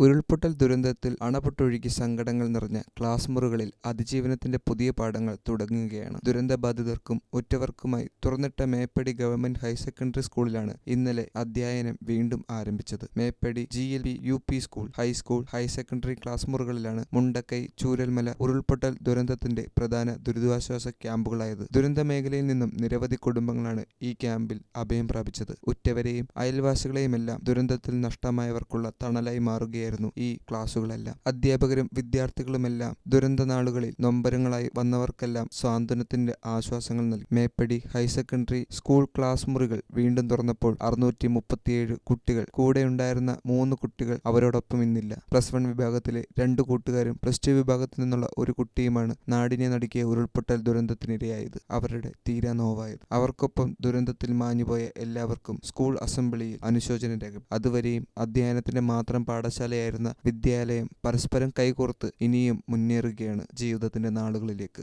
ഉരുൾപൊട്ടൽ ദുരന്തത്തിൽ അണപൊട്ടൊഴുകി സങ്കടങ്ങൾ നിറഞ്ഞ ക്ലാസ് മുറികളിൽ അതിജീവനത്തിന്റെ പുതിയ പാഠങ്ങൾ തുടങ്ങുകയാണ്. ദുരന്തബാധിതർക്കും ഒറ്റവർക്കുമായി തുറന്നിട്ട മേപ്പടി ഗവൺമെന്റ് ഹയർ സെക്കൻഡറി സ്കൂളിലാണ് ഇന്നലെ അധ്യയനം വീണ്ടും ആരംഭിച്ചത്. Meppadi G L P U P school high school higher secondary class മുറികളിലാണ് Mundakkai Chooralmala ഉരുൾപൊട്ടൽ ദുരന്തത്തിന്റെ പ്രധാന ദുരിതാശ്വാസ ക്യാമ്പുകളായത്. ദുരന്ത മേഖലയിൽ നിന്നും നിരവധി കുടുംബങ്ങളാണ് ഈ ക്യാമ്പിൽ അഭയം പ്രാപിച്ചത്. ഉറ്റവരെയും അയൽവാസികളെയുമെല്ലാം ദുരന്തത്തിൽ നഷ്ടമായവർക്കുള്ള തണലായി മാറുകയായിരുന്നു. ഈ ക്ലാസുകളെല്ലാം. അധ്യാപകരും വിദ്യാർത്ഥികളുമെല്ലാം ദുരന്ത നാളുകളിൽ നൊമ്പരങ്ങളായി വന്നവർക്കെല്ലാം സാന്ത്വനത്തിന്റെ ആശ്വാസങ്ങൾ നൽകി. Meppadi higher secondary school class മുറികൾ വീണ്ടും തുറന്നപ്പോൾ അറുന്നൂറ്റി മുപ്പത്തിയേഴ് കുട്ടികൾ കൂടെയുണ്ടായിരുന്ന മൂന്ന് കുട്ടികൾ അവരോടൊപ്പം ഇന്നില്ല. പ്ലസ് വൺ വിഭാഗത്തിലെ രണ്ട് കൂട്ടുകാരും പ്ലസ് ടു വിഭാഗത്തിൽ നിന്നുള്ള ഒരു കുട്ടിയുമാണ് നാടിനെ നടുക്കിയ ഉരുൾപൊട്ടൽ ദുരന്തത്തിനിരയായത്. അവരുടെ തീരാ നോവായത്. അവർക്കൊപ്പം ദുരന്തത്തിൽ മാഞ്ഞുപോയ എല്ലാവർക്കും സ്കൂൾ അസംബ്ലിയിൽ അനുശോചനം രേഖ. അതുവരെയും അധ്യയനത്തിന്റെ മാത്രം പാഠശാലയായിരുന്ന വിദ്യാലയം പരസ്പരം കൈകോർത്ത് ഇനിയും മുന്നേറുകയാണ് ജീവിതത്തിന്റെ നാളുകളിലേക്ക്.